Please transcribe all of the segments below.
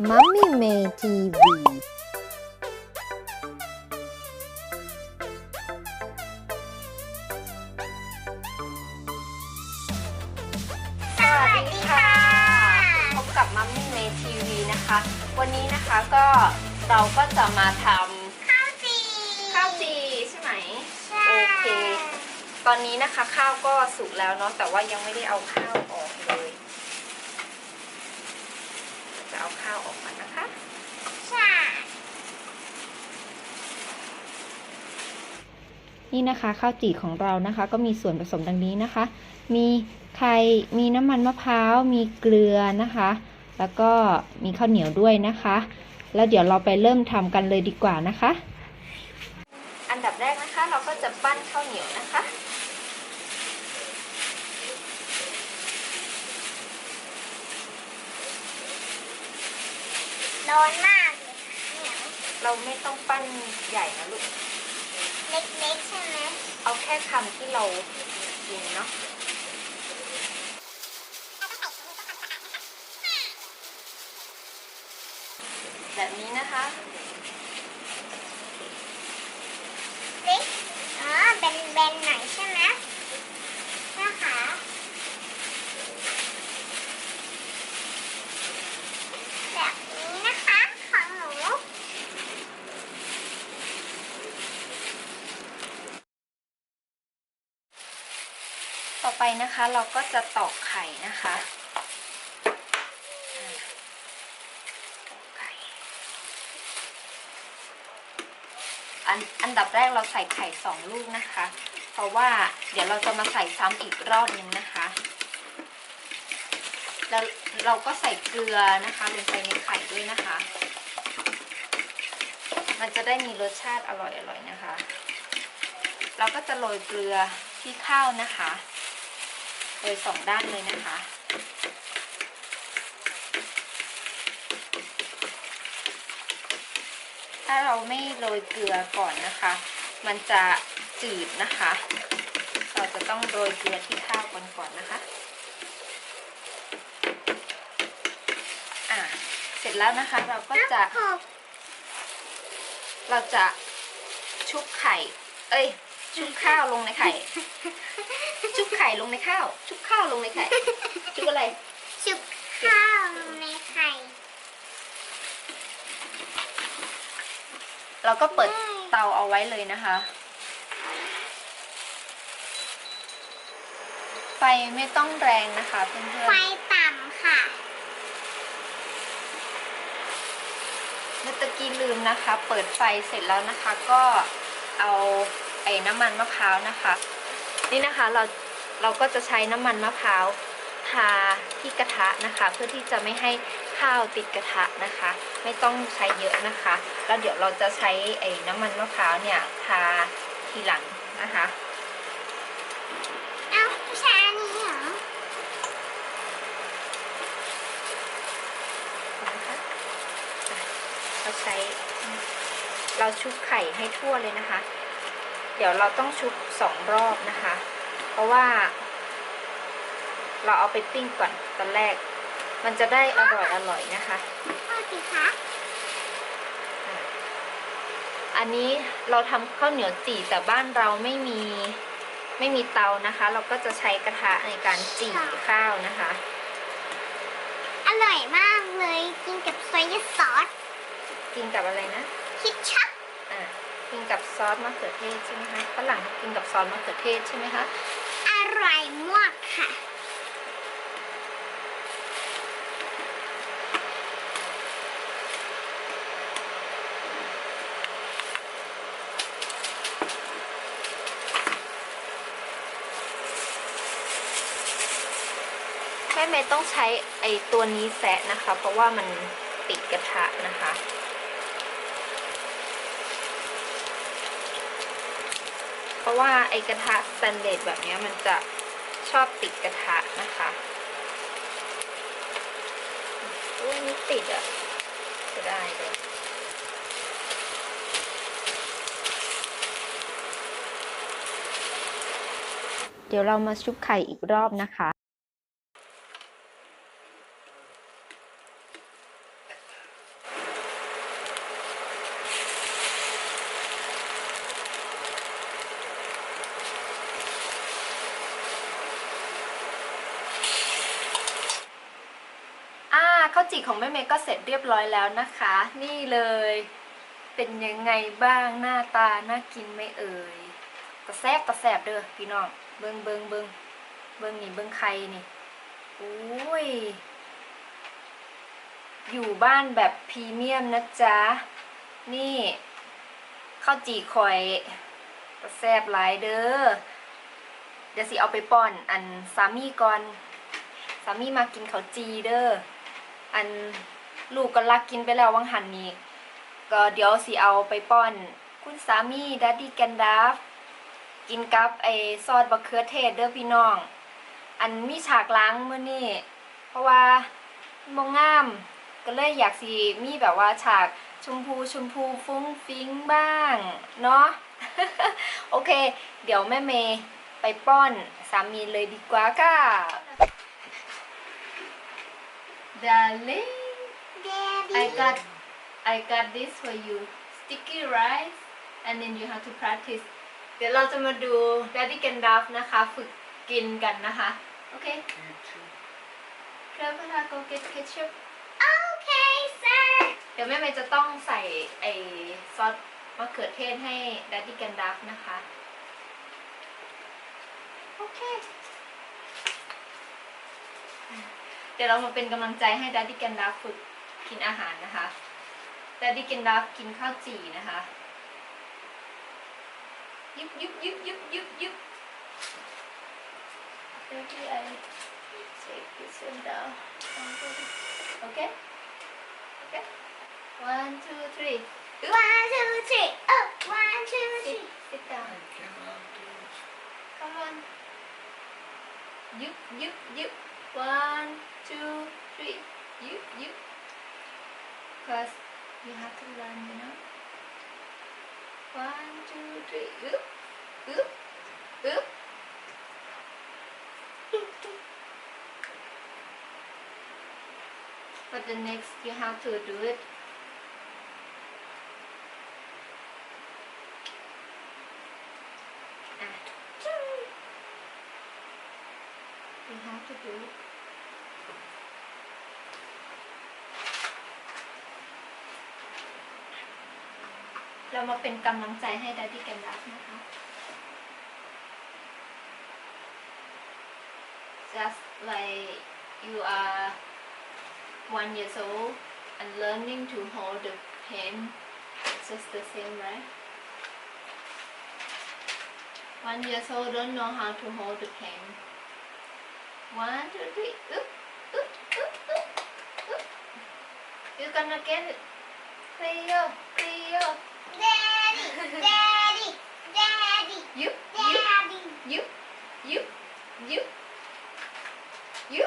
มัมมี่เมย์ทีวีสวัสดีค่ะ พบกับมัมมี่เมทีวีนะคะ วันนี้นะคะก็เราก็จะมาทข้าวจีำข้าวจีใช่ไหม ใช่ โอเค ตอนนี้นะคะข้าวก็สุกแล้วเนาะแต่ว่ายังไม่ได้เอาข้าวออกเลย จะเอาข้าวออกมานะคะ ใช่ นี่นะคะข้าวจี่ของเรานะคะ ก็มีส่วนผสมดังนี้นะคะ มีไข่มีน้ำมันมะพร้าว มีเกลือนะคะ แล้วก็มีข้าวเหนียวด้วยนะคะ แล้วเดี๋ยวเราไปเริ่มทำกันเลยดีกว่านะคะ อันดับแรกนะคะเราก็จะปั้นข้าวเหนียวนะคะร้อนมากเลยเหนียวเราไม่ต้องปั้นใหญ่นะลูก เล็กๆใช่ไหมเอาแค่คำที่เรากินเนาะแบบนี้นะคะเล็กอ๋อเป็นเบนๆหน่อยใช่ไหมนะคะแบบนี้นะคะของหนู ต่ อไปนะคะเราก็จะตอกไข่นะคะอันอันดับแรกเราใส่ไข่สองลูกนะคะ เพราะว่าเดี๋ยวเราจะมาใส่ซ้ำอีกรอบนึงนะคะ แล้วเราก็ใส่เกลือนะคะลงไปในไข่ด้วยนะคะ มันจะได้มีรสชาติอร่อยๆนะคะ เราก็จะโรยเกลือที่ข้าวนะคะ โดยสองด้านเลยนะคะ ถ้าเราไม่โรยเกลือก่อนนะคะ มันจะจืดนะคะ เราจะต้องโรยเกลือที่ข้าวก่อนก่อนนะคะอะเสร็จแล้วนะคะเราก็จะหกเราจะชุบไข่ เอ้ย ชุบข้าวลงในไข่ ชุบไข่ลงในข้าว ชุบข้าวลงในไข่ ชุบอะไร ชุบข้าวลงในไข่ เราก็เปิดเตาเอาไว้เลยนะคะ ไฟไม่ต้องแรงนะคะเพื่อนไฟต่ำค่ะๆเมื่อตะกี้ลืมนะคะ เปิดไฟเสร็จแล้วนะคะก็เอา ไอ้น้ำมันมะพร้าวนะคะ นี่นะคะเราเราก็จะใช้น้ำมันมะพร้าวทาที่กระทะนะคะ เพื่อที่จะไม่ให้ข้าวติดกระทะนะคะ ไม่ต้องใช้เยอะนะคะ แล้วเดี๋ยวเราจะใช้ไอ้น้ำมันมะพร้าวเนี่ยทาทีหลังนะคะเอ้าไม่ใช่อันนี้เหรอนะคะอะเราใช้เราชุบไข่ให้ทั่วเลยนะคะเดี๋ยวเราต้องชุบสองรอบนะคะ เพราะว่า เราเอาไปปิ้งก่อนตอนแรก มันจะได้อร่อยอร่อยนะคะพ่อสิคะอันนี้เราทำข้าวเหนียวจี่แต่บ้านเราไม่มีไม่มีเตานะคะ เราก็จะใช้กระทะในการจี่ข้าวนะคะ อร่อยมากเลยกินกับซอยซอส กินกับอะไรนะ คิดชักอ่า กินกับซอสมะเขือเทศใช่ไหมคะฝรั่งกินกับซอสมะเขือเทศใช่ไหมคะ อร่อยมากค่ะ แม่เมย์ต้องใช้ไอตัวนี้แซะนะคะ เพราะว่ามันติดกระทะนะคะ เพราะว่าไอกระทะสแตนเลสแบบนี้มันจะชอบติดกระทะนะคะอุ้ยนี่ติดอะ่ะจะได้เลยเดี๋ยวเรามาชุบไข่อีกรอบนะคะ จี่ ของแม่เมย์ก็เสร็จเรียบร้อยแล้วนะคะ นี่เลยเป็นยังไงบ้างหน้าตาน่ากินไหม่เอ่ยกระแซบกระแซบเด้อพี่น้องเบิงเบิงเบิงเบิงนี่เบิงใครนี่อุ้ยอยู่บ้านแบบพรีเมียมนะจ๊ะ นี่ข้าวจี่ข่อยกระแซบหลายเด้อเดี๋ยวสิเอาไปป้อนอันสามีก่อนสามีมากินข้าวจีเด้อ อันลูกก็ลักกินไปแล้ววังหันนี้ก็เดี๋ยวสิเอาไปป้อน คุณสามีดัดดี้แกนดาฟกินกับไอซอสบะเขือเทศเด้อพี่น้อง อันมีฉากล้างมื้อนี้เพราะว่ามันบ่งาม ก็เลยอยากสิมีแบบว่าฉากชมพูชมพูฟุ้งฟิ้งบ้างเนาะโอเค เดี๋ยวแม่เมย์ไปป้อนสามีเลยดีกว่าค่ะ Darling Daddy I got I got this for you sticky rice and then you have to practice เดี๋ยวเราจะมาดู Daddy Can d a f นะคะ ฝึกกินกันนะคะ โอเคเครื่องพัฒนา go get ketchup Okay sir เดี๋ยวแม่เมย์จะต้องใส่ไอซอสมะเขือเทศให้ Daddy Can d a f นะคะโอ เคเดี๋ยวเรามาเป็นกำลังใจให้ Daddy Can d a f ฝึกกินอาหารนะคะ Daddy Can d a f กินข้าวจี่นะคะยุบยุบยุบยุบยุบยุบ Maybe I take this one down okay okay one two three One two three oh one two sit three sit down come on yup yup yup one two three. Yup yup cause you have to run you know. One two three. Oop oop oop. But the next you have to do it You have to do it. เรามาเป็นกำลังใจให้ดัดดี้กันดักนะคะ just like you are one years old and learning to hold the pen it's just the same right one years old don't know how to hold the pen one two three. Oop oop oop oop oop. You're gonna get it. Cleo Cleo Daddy Daddy Daddy you you Daddy you you you you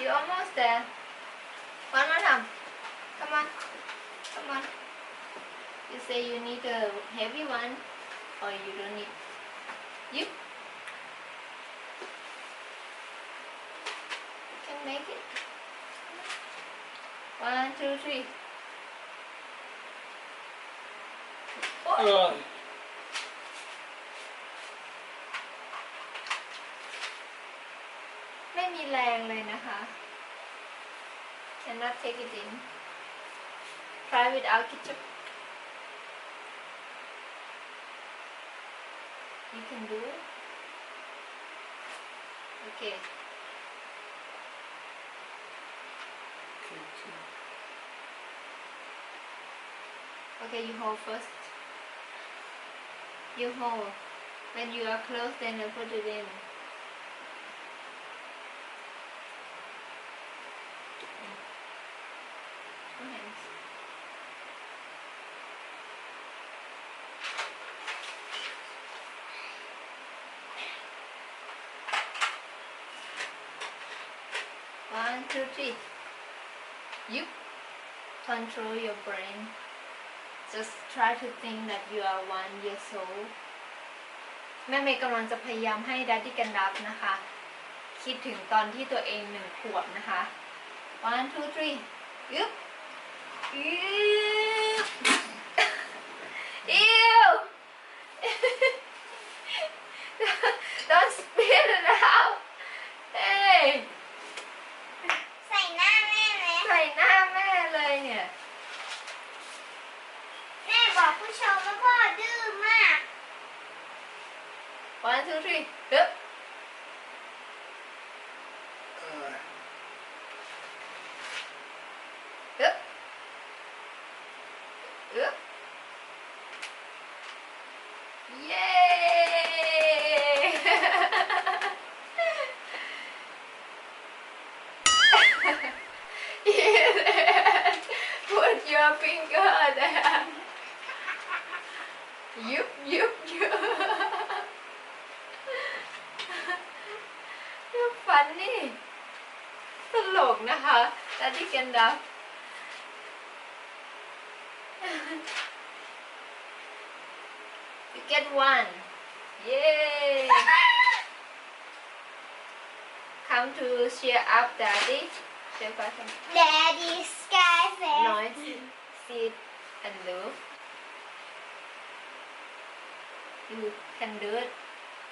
you almost there one more time come on come on you say you need a heavy one or you don't need you you can make it one two three oh. ไม่มีแรงเลยนะคะ cannot take it in try without ketchup you can do it okay okay you hold first you hold when you are close then you put it in. One, two, three. You control your brain. Just try to think that you are one years old แม่เมย์กำลังจะพยายามให้ดัตตี้กันดับนะคะ คิดถึงตอนที่ตัวเองหนึ่งขวบนะคะ one two three ยึบยึบอิว don't spit it out one two three ฮึบ Uh, ฮึบ You get one. Yay! Come to cheer up daddy. Say button. Daddy Skyfair. Noise, sit and look. You can do it.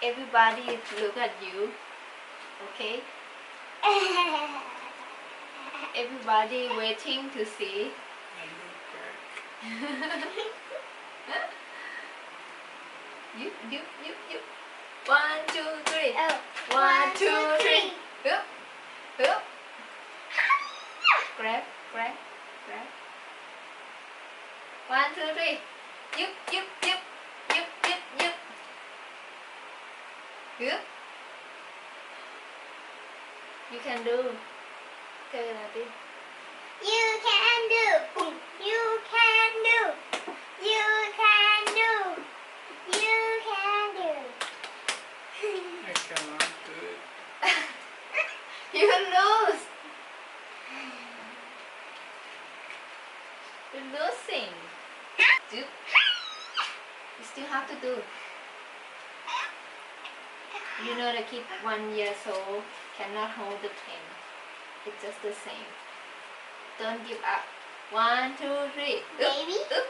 Everybody look at you. Okay? Everybody waiting to see. I look back. You, You lose. You're losing. Do. You still have to do. You know the kid one year old cannot hold the pen. It's just the same. Don't give up. One, two, three. Baby? oop.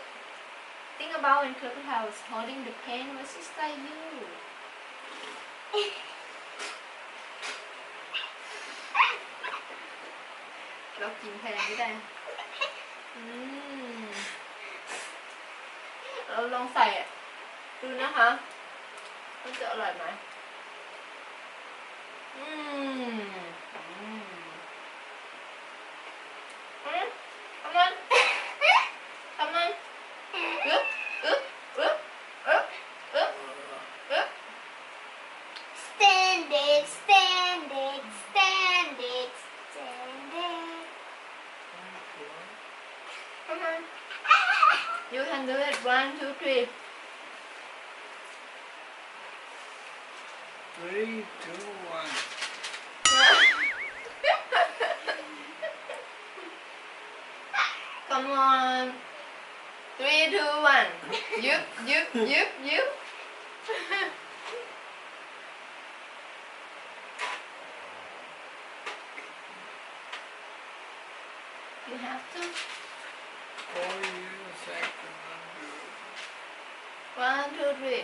Think about when Clubhouse holding the pen was just like you. เรากินแพงไม่ได้ อืมเราลองใส่ดูนะคะ มันจะอร่อยไหมอืม it. One, two, three. Three, two, one. Come on. Three, two, one. Yup, yup, yup, yup. you have to. Four cannot do it. One, two, three.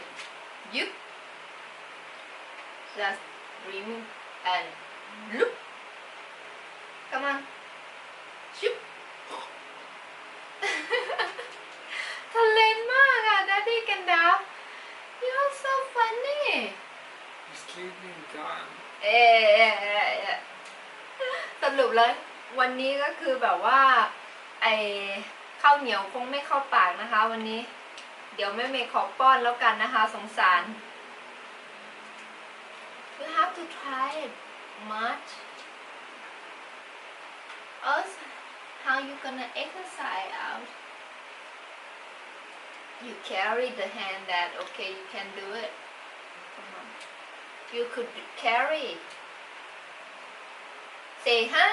Yup. Just remove and look. Come on. Shoop. ทะเลนมากอะ Daddy กันดา You're so funny. Sleeping time. เอ๊ะเอ๊ะเอ๊ะเอ๊ะสรุปแล้ววันนี้ก็คือแบบว่า ไอข้าวเหนียวคงไม่เข้าปากนะคะวันนี้ เดี๋ยวแม่เมย์ขอป้อนแล้วกันนะคะ สงสาร You have to try it much also how you gonna exercise out you carry the hand that okay you can do it come on you could carry say hi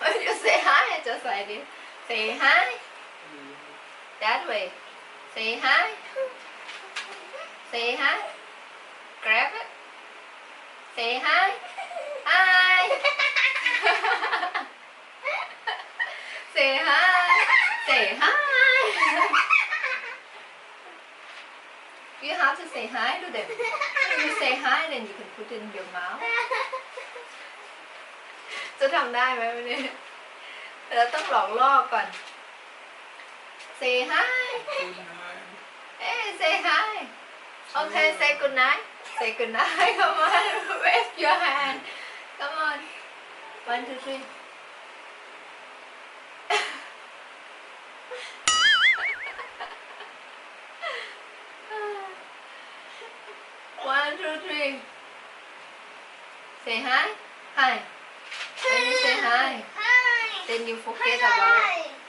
when you say hi just like this say hi that way say hi say hi grab it say hi hi say hi say hi you have to say hi to them when you say hi then you can put it in your mouth จะทำได้ไหมวันนี้เราต้องหลอกล่อก่อน say hi. Hey, say hi. Okay, say good night. Say good night. Come on, wave your hand. Come on. One, two, three. One, two, three. Say hi. Hi. When you say hi, Hi. then you forget about it.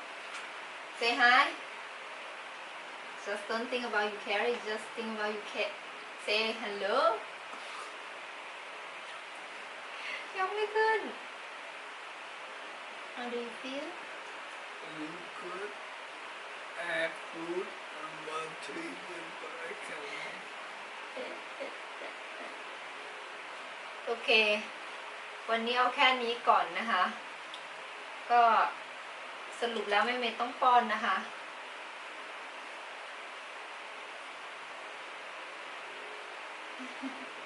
Hi. Say hi. Just don't think about you carry, just think about you cat. Say hello. ยังไม่ขึ้น How do you feel? You could add food on one table, but I can't. โอเค วันนี้เอาแค่นี้ก่อนนะคะ ก็ สรุปแล้วแม่เมย์ต้องป้อนนะคะ Is it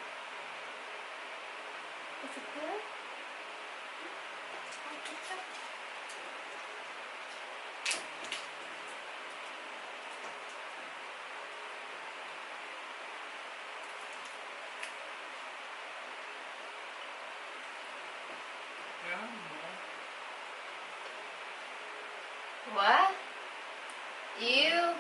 What? You?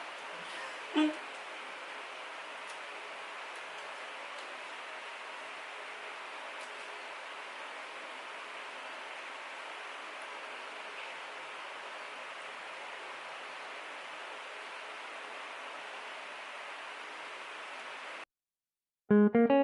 Thank